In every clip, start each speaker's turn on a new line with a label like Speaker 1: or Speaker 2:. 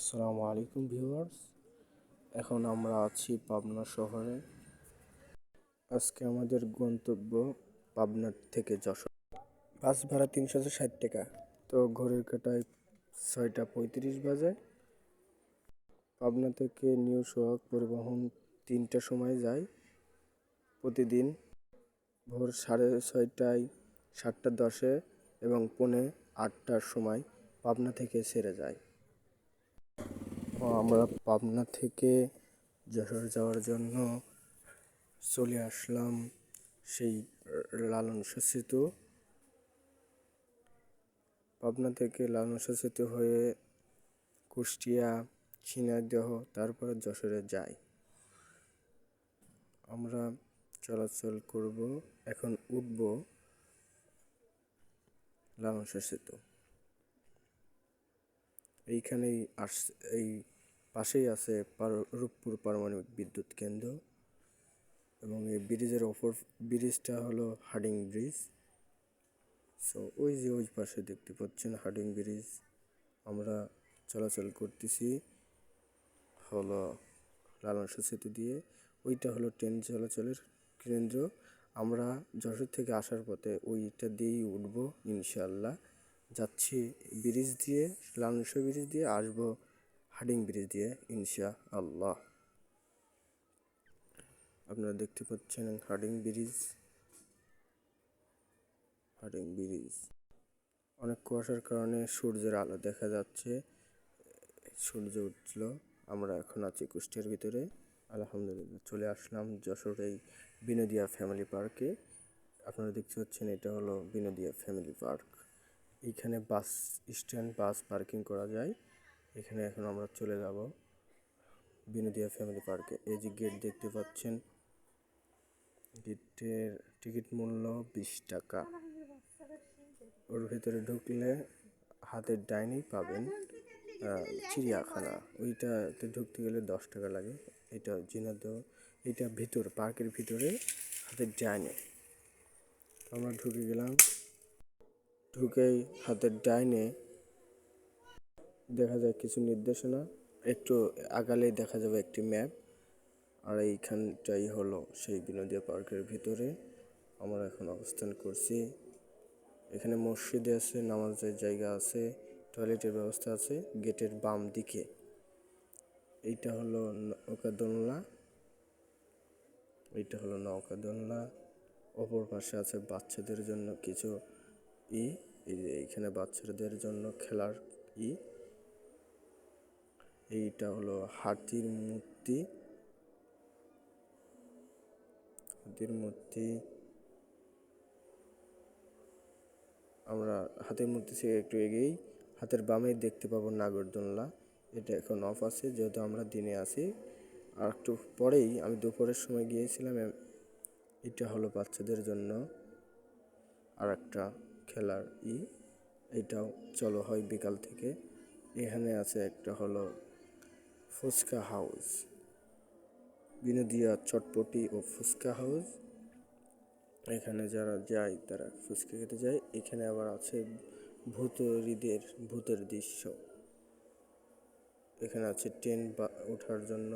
Speaker 1: আসসালামু আলাইকুম ভিউয়ার্স। এখন আমরা আছি পাবনা শহরে। আজকে আমাদের গন্তব্য পাবনা থেকে যশোর। বাস ভাড়া তিনশো ষাট টাকা। তো ঘড়ির কাটায় ছয়টা পঁয়ত্রিশ বাজে। পাবনা থেকে নিউ সোহাগ পরিবহন তিনটার সময় যায় প্রতিদিন। ভোর সাড়ে ছয়টায়, সাতটা দশে এবং পৌনে আটটার সময় পাবনা থেকে ছেড়ে যায়। আমরা পাবনা থেকে যশোর যাওয়ার জন্য চলে আসলাম সেই লালন সেতু পাবনা থেকে লালন সেতু হয়ে কুষ্টিয়া ঝিনাইদহ তারপরে যশোরে যাই। আমরা চলাচল করব, এখন উঠব লালন সেতু এইখানেই আস, এই পাশেই আছে পার- রূপপুর পারমাণবিক বিদ্যুৎ কেন্দ্র এবং এই ব্রিজের ওপর, ব্রিজটা হলো হার্ডিং ব্রিজ। সো ওই যে ওই পাশে দেখতে পাচ্ছেন হার্ডিং ব্রিজ। আমরা চলাচল করতেছি হলো লালন সেতু দিয়ে। ওইটা হলো ট্রেন চলাচলের কেন্দ্র। আমরা যশোর থেকে আসার পথে ওইটা দিয়েই উঠবো ইনশাল্লাহ যাচ্ছি ব্রিজ দিয়ে লালনসা ব্রিজ দিয়ে, আসব হাডিং ব্রিজ দিয়ে ইনশা আল্লাহ আপনারা দেখতে পাচ্ছেন হার্ডিং ব্রিজ। Herding bridge. অনেক কুয়াশার কারণে সূর্যের আলো দেখা যাচ্ছে। সূর্য উঠল। আমরা এখন আছি কুষ্টিয়ার ভিতরে। আলহামদুলিল্লাহ, চলে আসলাম যশোর এই বিনোদিয়া ফ্যামিলি পার্কে। আপনারা দেখতে পাচ্ছেন এটা হলো বিনোদিয়া ফ্যামিলি পার্ক। এইখানে বাস স্ট্যান্ড, বাস পার্কিং করা যায়। এখানে এখন আমরা চলে যাব বিনোদিয়া ফ্যামিলি পার্কে এই যে গেট দেখতে পাচ্ছেন, গেটের টিকিট মূল্য বিশ টাকা। ওর ভেতরে ঢুকলে হাতের ডাইনি পাবেন চিড়িয়াখানা। ওইটাতে ঢুকতে গেলে দশ টাকা লাগে। এটা জিনাদ, এটা ভিতর, পার্কের ভিতরে হাতের ডাইনে। আমরা ঢুকে গেলাম। ঢুকেই হাতের ডাইনে দেখা যায় কিছু নির্দেশনা, একটু আগালেই দেখা যাবে একটি ম্যাপ, আর এইখানটাই হলো সেই বিনোদিয়া পার্কের ভিতরে। আমরা এখন অবস্থান করছি। এখানে মসজিদ আছে, নামাজের জায়গা আছে, টয়লেটের ব্যবস্থা আছে, গেটের বাম দিকে। এইটা হলো নৌকা দোলনা। এইটা হলো নৌকা দোলনা। অপর পাশে আছে বাচ্চাদের জন্য কিছু ই এইখানে বাচ্চাদের জন্য খেলার ই। এইটা হলো হাতির মূর্তি। হাতির মূর্তি। আমরা হাতের মূর্তি থেকে একটু এগিয়েই হাতের বামে দেখতে পাবো নাগরদোলনা। এটা এখন অফ আছে, যেহেতু আমরা দিনে আছি। আর একটু পরেই আমি দুপুরের সময় গিয়েছিলাম এটা হলো বাচ্চাদের জন্য। আর একটা খেলার ই, এটাও চলো হয় বিকাল থেকে। এখানে আছে একটা হলো ফুচকা হাউস। বিনোদিয়া চটপটি ও ফুচকা হাউস। এখানে যারা যায় তারা ফুচকা খেতে যায়। এখানে আবার আছে ভূতরীদের, ভূতের দৃশ্য। এখানে আছে ট্রেন বা, ওঠার জন্য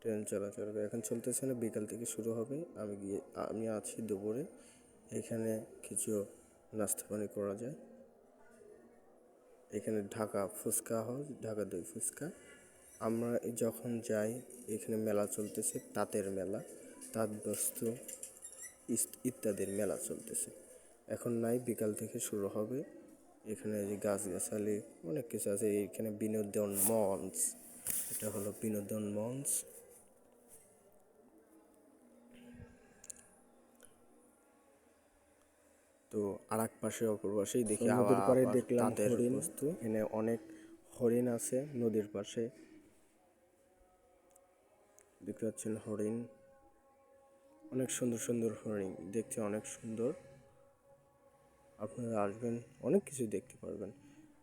Speaker 1: ট্রেন চলাচল করে। এখন চলতেছে না, বিকাল থেকে শুরু হবে। আমি গিয়ে, আমি আছি দুপুরে। এখানে কিছু নাস্তা পানি করা যায়। এখানে ঢাকা ফুচকা হাউস ঢাকা দই ফুচকা। আমরা যখন যাই, এখানে মেলা চলতেছে, তাঁতের মেলা তাঁত বস্তু ইত্যাদির মেলা চলতেছে। এখন নাই, বিকাল থেকে শুরু হবে। এখানে যে গাছগাছালি, অনেক কিছু আছে। এখানে বিনোদন মঞ্চ, এটা হলো বিনোদন মঞ্চ। তো আর এক পাশে অপর পাশেই দেখি নদীর পাড়ে দেখলাম হরিণ। এখানে অনেক হরিণ আছে নদীর পাশে। দেখতে পাচ্ছেন হরিণ। অনেক সুন্দর সুন্দর হরিণ দেখতে অনেক সুন্দর। আপনারা আসবেন অনেক কিছু দেখতে পারবেন।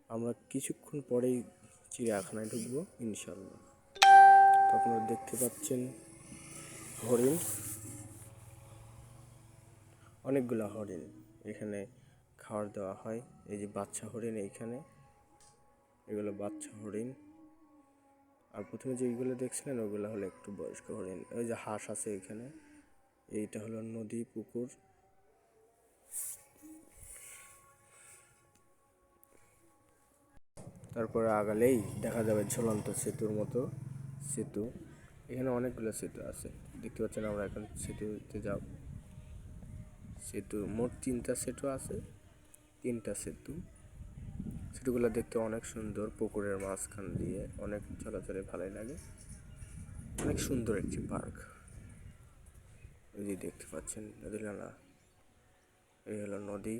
Speaker 1: আমরা কিছুক্ষণ পরেই চিড়িয়াখানায় ঢুকবো ইনশাল্লাহ তো আপনারা দেখতে পাচ্ছেন হরিণ। অনেকগুলো হরিণ। এখানে খাবার দেওয়া হয়। এই যে বাচ্চা হরিণ এইখানে। এগুলো বাচ্চা হরিণ। আর প্রথমে যেইগুলো দেখছিলেন ওগুলো হলো একটু বয়স্ক হরিণ। ওই যে হাঁস আছে এখানে। এইটা হলো নদী, পুকুর। তারপরে আগালেই দেখা যাবে ঝুলন্ত সেতুর মতো সেতু। এখানে অনেকগুলো সেতু আছে। দেখতে পাচ্ছেন আমরা এখন সেতুতে যাব। সেতু, মোট তিনটা সেতু আছে, তিনটা সেতু। সেতুগুলো দেখতে অনেক সুন্দর, পুকুরের মাঝখান দিয়ে অনেক চলাচলে ভালোই লাগে। অনেক সুন্দর একটি পার্ক। এই যে দেখতে পাচ্ছেন নদী নালা। এই হলো নদী।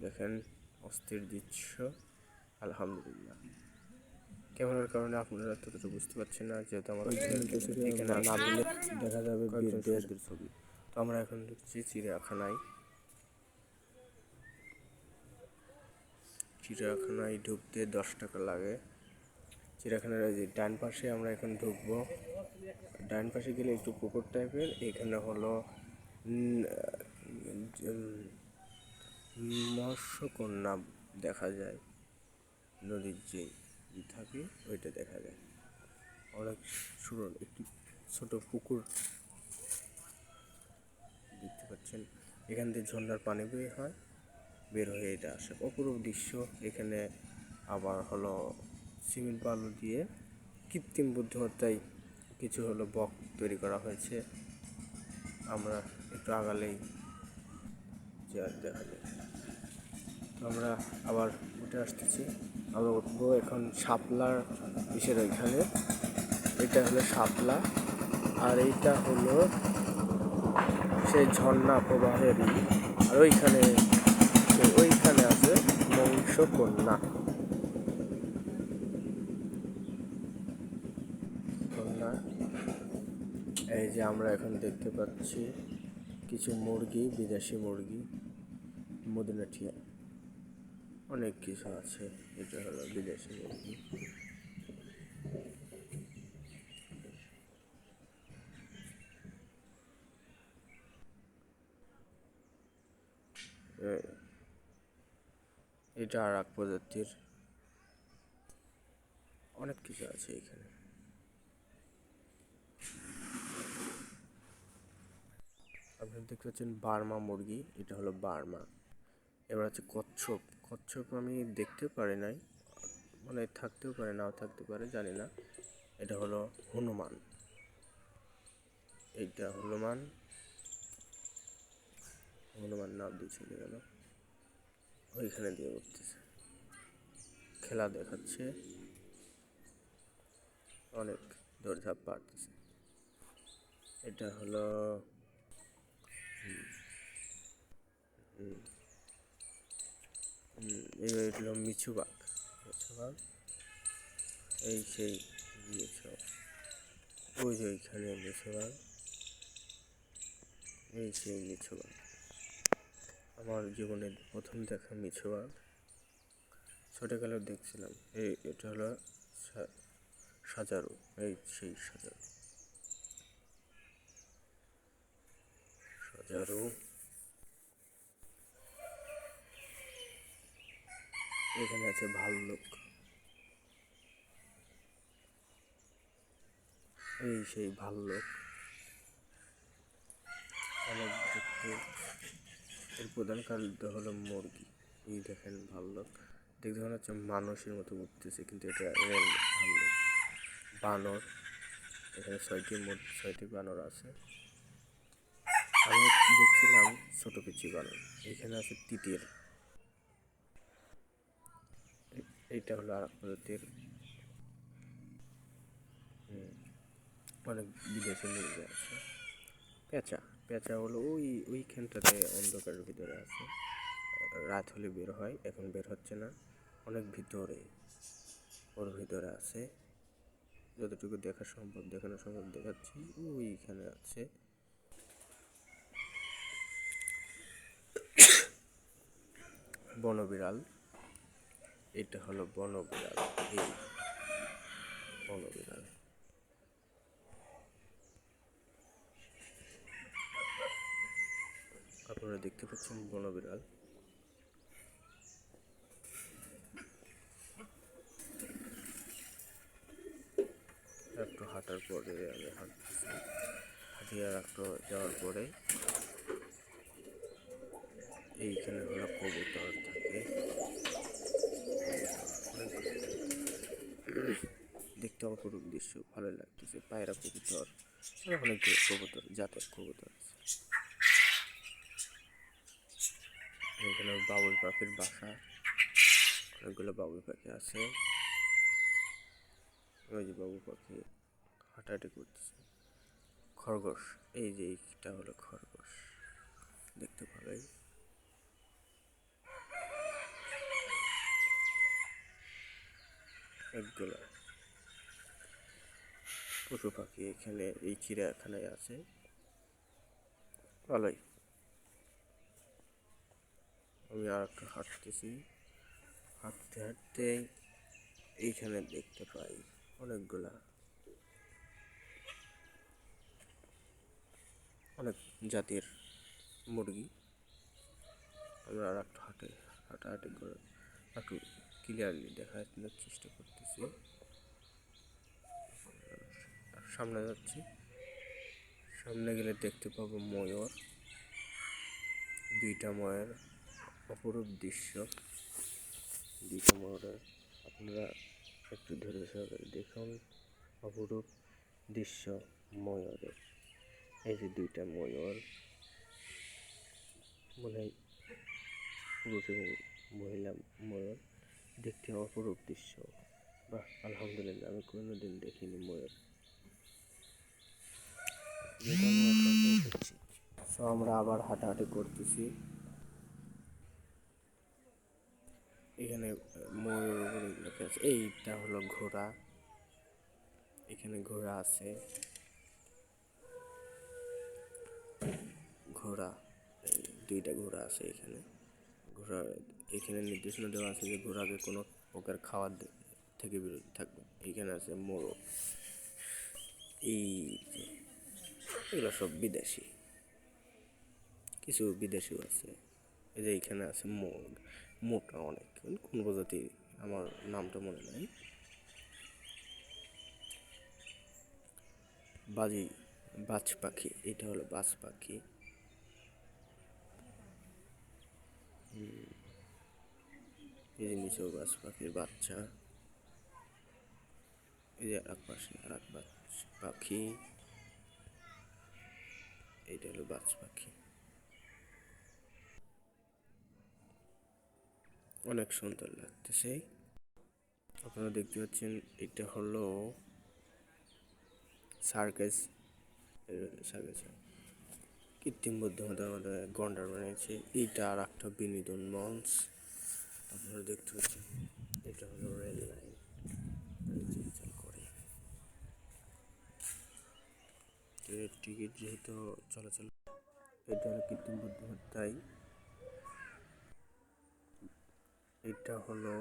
Speaker 1: দেখেন অস্থির দৃশ্য। আলহামদুলিল্লাহ। ক্যামেরার কারণে আপনারা ততটা বুঝতে পারছেন না যেহেতু আমার এখানে না নামলে দেখা যাবে বীরদের ছবি। তো আমরা এখন ঢুকছি চিড়িয়াখানায়। চিড়িয়াখানায় ঢুকতে দশ টাকা লাগে। চিড়িয়াখানার যে ডান পাশে আমরা এখন ঢুকবো। ডান পাশে গেলে একটু পুকুর টাইপের এখানে হলো মৎস্যকন্যা দেখা যায় নদীর যে থাকে, ওইটা দেখা যায়। অনেক সুন্দর একটি ছোট পুকুর দেখতে পাচ্ছেন। এখান থেকে ঝর্ণার পানি বের হয়, বের হয়ে এটা আসে। অপরূপ দৃশ্য, এখানে আবার হলো সিমেন্ট বালু দিয়ে কৃত্রিম বুদ্ধিমত্তায় কিছু হলো বক তৈরি করা হয়েছে। আমরা একটু আগালেই যে দেখা যায়। আমরা আবার উঠে আসতেছি। আমরা উঠবো এখন শাপলার বিষয়ের ওইখানে। এটা হলো শাপলা। আর এইটা হলো সেই ঝর্ণা প্রবাহেরই আর ওইখানে ওইখানে আছে মংস কন্যা কন্যা। এই যে আমরা এখন দেখতে পাচ্ছি কিছু মুরগি, বিদেশি মুরগি, মদিনাঠিয়া। অনেক কিছু আছে। এটা হলো বিদেশি মুরগি এটা আর এক প্রজাতির। অনেক কিছু আছে এখানে। আপনারা দেখতে পাচ্ছেন বার্মা মুরগি, এটা হলো বার্মা। এবার হচ্ছে কচ্ছপ। কচ্ছপ আমি দেখতে পারি নাই। মানে থাকতেও পারে নাও থাকতে পারে জানি না। এটা হলো হনুমান। এইটা হনুমান। হনুমান নাম দিয়ে চলে গেল ওইখানে দিয়ে উঠতেছে। খেলা দেখাচ্ছে। অনেক দৌড়ঝাঁপ পারতেছে এটা হলো হুম, এই হলো মিছু বাঘ। মিছু বাঘ। এই সেই মিছু ওই যে ওইখানে মিছু বাঘ। এই সেই মিছু বাঘ। আমার জীবনের প্রথম দেখা মিছু বাঘ। ছোটোবেলায় দেখছিলাম। এই এটা হলো সাজারু। এই সেই সাজারু। সাজারু। এখানে আছে ভাল্লুক। এই সেই ভাল্লুক। অনেক দেখতে, এর প্রধান খাদ্য হলো মুরগি। এই দেখেন ভাল্লুক। দেখতে মনে হচ্ছে মানুষের মতো উঠতেছে, কিন্তু এটা রেল ভাল্লুক। বানর। এখানে ছয়টি ছয়টি বানর আছে। আমি দেখছিলাম ছোট পিচি বানর। এখানে আছে তিতির। এইটা হলো আর প্রজাতির অনেক বিদেশি মুরগি আছে। পেঁচা পেঁচা হলো ওই, ওইখানটাতে অন্ধকারের ভিতরে আছে। রাত হলে বের হয়, এখন বের হচ্ছে না। অনেক ভিতরে, ওর ভিতরে আছে। যতটুকু দেখা সম্ভব, দেখানো সম্ভব দেখাচ্ছি, ওইখানে আছে। বনবিড়াল। এটা হলো বনবিড়াল এই বনবিড়াল। আপনারা দেখতে পাচ্ছেন বনবিড়াল হাঁটার পরে আমি হাঁটতেছি হাঁটিয়ে আর একটু যাওয়ার পরে এইখানে হলো কবুতর থাকে দেখতে অপরূপ দৃশ্য ভালো লাগতেছে পায়রা কবুতর আর অনেকগুলো কবুতর, জাতের কবুতর। এখানে বাবুই পাখির বাসা। অনেকগুলো বাবুই পাখি আছে। ওই যে বাবু পাখি হাঁটাহাঁটি করতেছে। খরগোশ, এই যে এইটা হলো খরগোশ। দেখতে ভালোই একগুলো। পশু পাখি এখানে, এই চিড়িয়াখানায় আছে। ভালোই। আমি আর একটু হাঁটতেছি। হাঁটতে হাঁটতে এইখানে দেখতে পাই অনেকগুলা অনেক জাতের মুরগি। আমরা আর একটু হাঁটে, হাঁটাহাঁটি করে একটু ক্লিয়ারলি দেখার চেষ্টা করতেছি। সামনে যাচ্ছি। সামনে গেলে দেখতে পাবো ময়ূর। দুইটা ময়ূর অপরূপ দৃশ্য। দুইটা ময়ূরের আপনারা একটু ধরে সহকারে দেখুন। অপরূপ দৃশ্য ময়ূরের। এই যে দুইটা ময়ূর। মনে হয় পুরুষ এবং মহিলা ময়ূর। দেখতে অপরূপ দৃশ্য। বাহ, আলহামদুলিল্লাহ, আমি কোনোদিন দেখিনি ময়ূর। যেটা আমরা আবার হাঁটাহাঁটি করতেছি। এখানে ময়ূর এইটা হলো ঘোড়া। এখানে ঘোড়া আছে। ঘোড়া, দুইটা ঘোড়া আছে এখানে। ঘোড়া, এখানে নির্দেশনা দেওয়া আছে যে ঘোড়াকে কোনো প্রকার খাওয়ার থেকে বিরত থাকবে। এখানে আছে মোরগ এই এগুলো সব বিদেশি। কিছু বিদেশিও আছে। এই যে এইখানে আছে মোগ, মোটা অনেক। কোন প্রজাতি? আমার নামটা মনে নাই। বাজি, বাজ পাখি, এটা হলো বাজ পাখি। এই যে নিচেও বাজ পাখির বাচ্চা। এই যে আর এক পাশে আর এক পাখি। এইটা হলো বাজ পাখি। অনেক সুন্দর লাগতেছে আপনারা দেখতে পাচ্ছেন, এটা হলো সার্কাস সার্কাস কৃত্রিম বুদ্ধিমত্তার মধ্যে গন্ডার বানিয়েছে। এইটা আর একটা বিনোদন মঞ্চ। আপনারা দেখতে পাচ্ছেন, এটা হলো রেল চলাচল করে ট্রেনের টিকিট যেহেতু চলাচল এটা হলো কৃত্রিম বুদ্ধিমত্তায় এটা হলো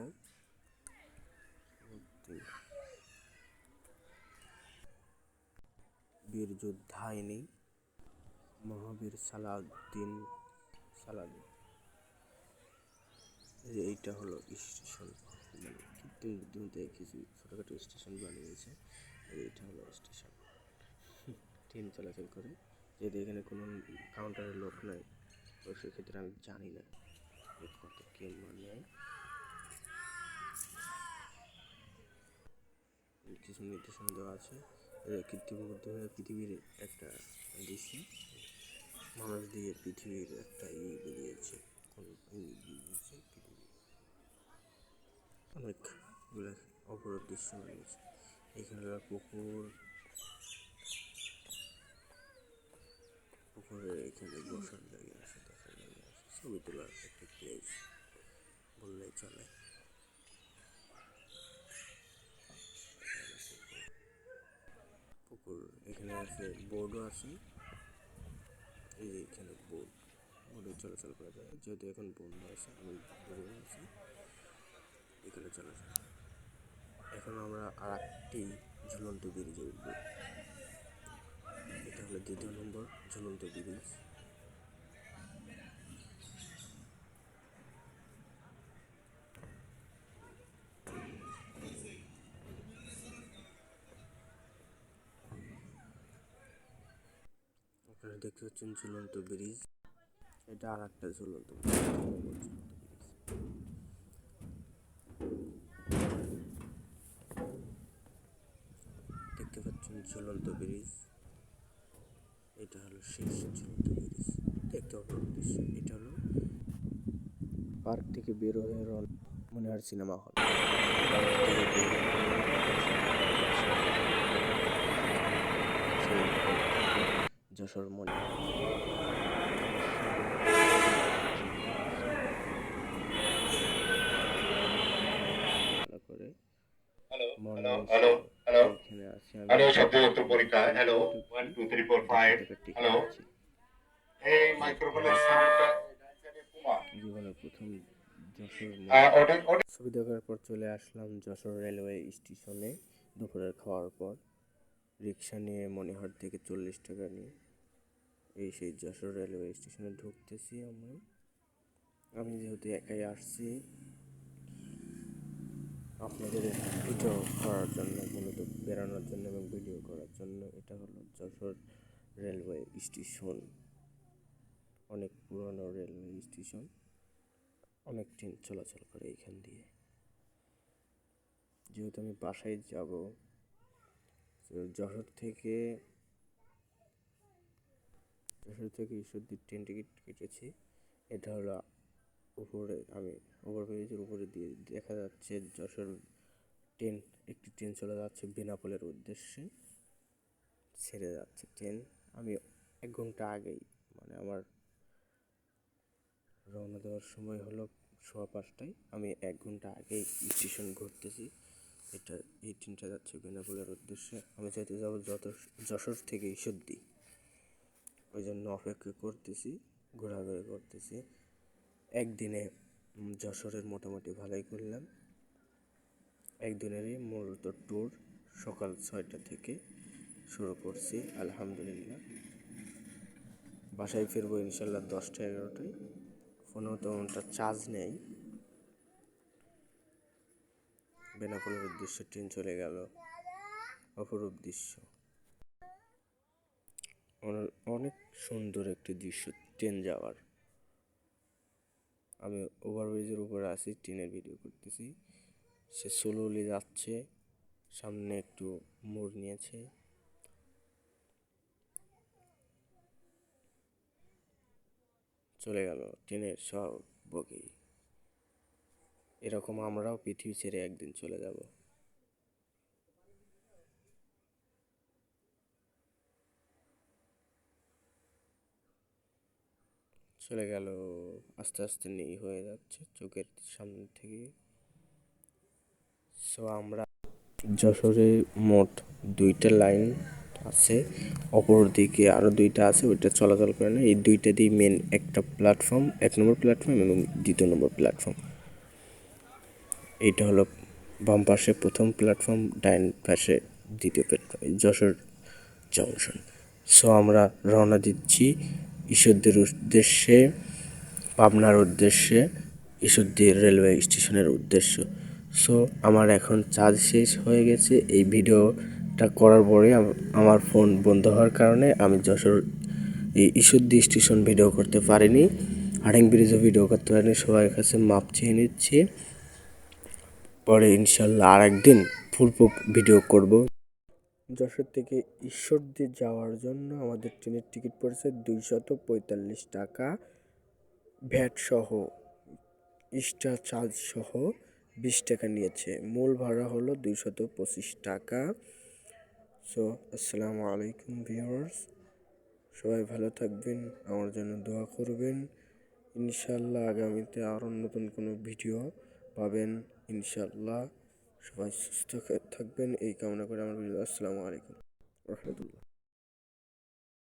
Speaker 1: বীর যোদ্ধায়নী মহাবীর সালাউদ্দিন সালাউদ্দিন। এই এইটা হলো স্টেশন। মানে কৃত্রিম বুদ্ধিমত্তায় কিছু ছোটোখাটো স্টেশন বানিয়েছে। এই এইটা হলো স্টেশন। ট্রেন চলাচল করে। যদি এখানে কোনো কাউন্টারের লোক নাই, তো সেক্ষেত্রে আমি জানি না কত কে মানে কিছু নির্দেশনা দেওয়া আছে। কৃত্রিম বুদ্ধিমত্তা পৃথিবীর একটা দৃশ্য মানুষ দিয়ে পৃথিবীর একটা ই বেরিয়েছে। অনেকগুলো অপরূপ দৃশ্য বেরিয়েছে এখানে পুকুর পুকুরে এখানে বসার জায়গা আছে, দেখার জায়গা আছে, ছবি তোলার একটা প্লেস বললেই চলে। পুকুর এখানে আছে বোর্ডও আছে। এই যে এখানে বোর্ড বোর্ডে চলাচল করা যায়। যেহেতু এখন বন্ধ আছে, আমি বোর্ডে আছি। এখানে চলাচল। এখন আমরা আর একটি ঝুলন্ত ব্রিজে উঠব। তাহলে দ্বিতীয় নম্বর, ঝুলন্ত ব্রিজ দেখতে পাচ্ছেন ঝুলন্ত ব্রিজ এটা আর একটা ঝুলন্ত ব্রিজ দেখতে পাচ্ছেন ঝুলন্ত ব্রিজ এটা হলো শেষ ব্রিজ দেখতে দৃশ্য এটা হলো পার্ক থেকে বের হয়ে রন মনিহার সিনেমা হল। যশোর মনে করে
Speaker 2: হ্যালো
Speaker 1: মনে
Speaker 2: হ্যালো হ্যালো হ্যালো
Speaker 1: এখানে আছি আমি
Speaker 2: হ্যালো শব্দ উত্তর পরীক্ষা hello one two three four five hello এই মাইক্রোফোনের সাউন্ডটা
Speaker 1: ছবি দেখার পর চলে আসলাম যশোর রেলওয়ে স্টেশনে দুপুরের খাওয়ার পর। রিক্সা নিয়ে মনিহাট থেকে চল্লিশ টাকা নিয়ে এই সেই যশোর রেলওয়ে স্টেশনে ঢুকতেছি আমি। আমি যেহেতু একাই আসছি আপনাদের ভিডিও করার জন্য, মূলত বেড়ানোর জন্য এবং ভিডিও করার জন্য এটা হলো যশোর রেলওয়ে স্টেশন। অনেক পুরনো রেলওয়ে স্টেশন। অনেক ট্রেন চলাচল করে এইখান দিয়ে। যেহেতু আমি বাসায় যাব যশোর থেকে যশোর থেকে ঈশ্বরদীর ট্রেন টিকিট কেটেছি। এটা হলো উপরে, আমি ওভারব্রিজের উপরে দিয়ে দেখা যাচ্ছে যশোর ট্রেন একটি ট্রেন চলে যাচ্ছে বেনাপোলের উদ্দেশ্যে। ছেড়ে যাচ্ছে ট্রেন আমি এক ঘণ্টা আগেই মানে আমার রওনা দেওয়ার সময় হলো সোয়া পাঁচটায়। আমি এক ঘণ্টা আগেই স্টেশন ঘুরতেছি। এটা, এই ট্রেনটা যাচ্ছে বেনাপোলের উদ্দেশ্যে। আমি যেতে যাব যত যশোর থেকে ঈশ্বরদী। ওই জন্য অপেক্ষা করতেছি, ঘোরাঘুরি করতেছি। একদিনে যশোরের মোটামুটি ভালোই করলাম। একদিনেরই মূলত ট্যুর সকাল ছয়টা থেকে শুরু করছি, আলহামদুলিল্লাহ। বাসায় ফিরবো ইনশাল্লাহ দশটা এগারোটায়। ফোনেও তেমনটা চার্জ নেই। বেনাপোলের উদ্দেশ্যে ট্রেন চলে গেল, অপরূপ দৃশ্য। অনে- অনেক সুন্দর একটি দৃশ্য, ট্রেন যাওয়ার। আমি ওভারব্রিজের উপরে আছি ট্রেনের ভিডিও করতেছি। সে স্লোলি যাচ্ছে, সামনে একটু মোড় নিয়েছে। চলে গেল ট্রেনের সব বগি। এরকম আমরাও পৃথিবী ছেড়ে একদিন চলে যাব। চলে গেল আস্তে আস্তে নেই হয়ে যাচ্ছে চোখের সামনে থেকে। সো আমরা যশোরে মোট দুইটা লাইন আছে অপর দিকে আরও দুইটা আছে, ওইটা চলাচল করে না। এই দুইটা দিয়ে মেন একটা প্ল্যাটফর্ম এক নম্বর প্ল্যাটফর্ম এবং দ্বিতীয় নম্বর প্ল্যাটফর্ম এইটা হলো বাম পাশে প্রথম প্ল্যাটফর্ম ডাইন পাশে দ্বিতীয় প্ল্যাটফর্ম যশোর জংশন সো আমরা রওনা দিচ্ছি ঈশ্বরদের উদ্দেশ্যে, পাবনার উদ্দেশ্যে, ঈশ্বরদীর রেলওয়ে স্টেশনের উদ্দেশ্য। সো আমার এখন চার্জ শেষ হয়ে গেছে। এই ভিডিওটা করার পরে আমার ফোন বন্ধ হওয়ার কারণে আমি যশোর ঈশ্বরদী স্টেশন ভিডিও করতে পারিনি। হাডিং ব্রিজও ভিডিও করতে পারিনি। সবার কাছে মাপ চেয়ে নিচ্ছি। পরে ইনশাল্লাহ আর একদিন ফুল ভিডিও করব। যশোর থেকে ঈশ্বরদী যাওয়ার জন্য আমাদের ট্রেনের টিকিট পড়েছে দুইশত পঁয়তাল্লিশ টাকা। ভ্যাট সহ, এক্সট্রা চার্জ সহ বিশ টাকা নিয়েছে। মূল ভাড়া হলো দুইশত পঁচিশ টাকা। সো আসসালামু আলাইকুম ভিউয়ার্স। সবাই ভালো থাকবেন, আমার জন্য দোয়া করবেন। ইনশাল্লাহ আগামীতে আরও নতুন কোনো ভিডিও পাবেন ইনশাল্লাহ সবাই সুস্থ থাকবেন এই কামনা করে আমার আসসালামু আলাইকুম। রহমতুল্লাহ।